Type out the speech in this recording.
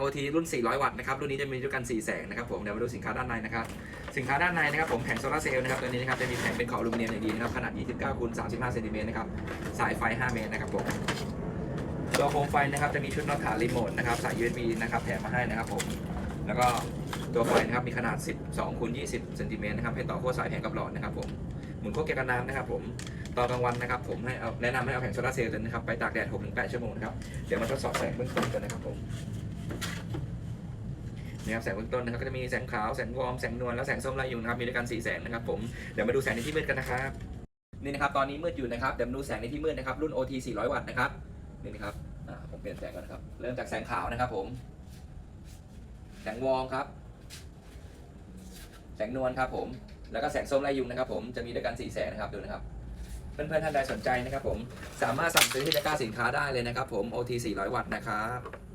OT รุ่น 400 วัตต์นะครับ รุ่นนี้จะมีด้วยกัน 4 แสงนะครับผม เดี๋ยวมาดูสินค้าด้านในนะครับ สินค้าด้านในนะครับผม แผงโซลาร์เซลล์นะครับ ตัวนี้นะครับ จะมีแผงเป็นขอบอลูมิเนียมอย่างดีนะครับ ขนาด 29คูณ35เซนติเมตรนะครับ สายไฟ 5 เมตรนะครับผมตัวโคมไฟนะครับจะมีชุดน็อตฐานรีโมทนะครับ สาย USB นะครับแถมมาให้นะครับผม แล้วก็ตัวไฟนะครับมีขนาด 12คูณ20เซนติเมตรนะครับ ให้ต่อขั้วสายแผงกับหลอดนะครับผม หมุนขั้วเกียร์กันน้ำนะครับผมตอนกลางวันนะครับผมให้เอาแนะนำให้เอาแผงโซลาร์เซลล์ตัวนี้นะครับไปตากแดด 6-8 ชั่วโมงนะครับ เดี๋ยวมาทดสอบแสงเบื้องต้นกันนะครับผม นี่ครับแสงเบื้องต้นนะครับก็จะมีแสงขาวแสงวอร์มแสงนวลและแสงส้มไล่ยุงนะครับมีด้วยกัน4แสงนะครับผมเดี๋ยวมาดูแสงในที่มืดกันนะครับนี่นะครับตอนนี้มืดอยู่นะครับเดี๋ยวมาดูแสงในที่มืดนะครับรุ่น OT 400 วัตต์นะครับนี่นะครับผมเปลี่ยนแสงก่อนนะครับเริ่มจากแสงขาวนะครับผมแสงวอร์มครับ แสงนวลครับผม แล้วก็แสงส้มไล่ยุงนะครับผม จะมีด้วยกัน4แสงนะครับดูนะครับ เพื่อนๆท่านใดสนใจนะครับผม สามารถสั่งซื้อที่ตะกร้าสินค้าได้เลยนะครับผม OT 400 วัตต์นะครับ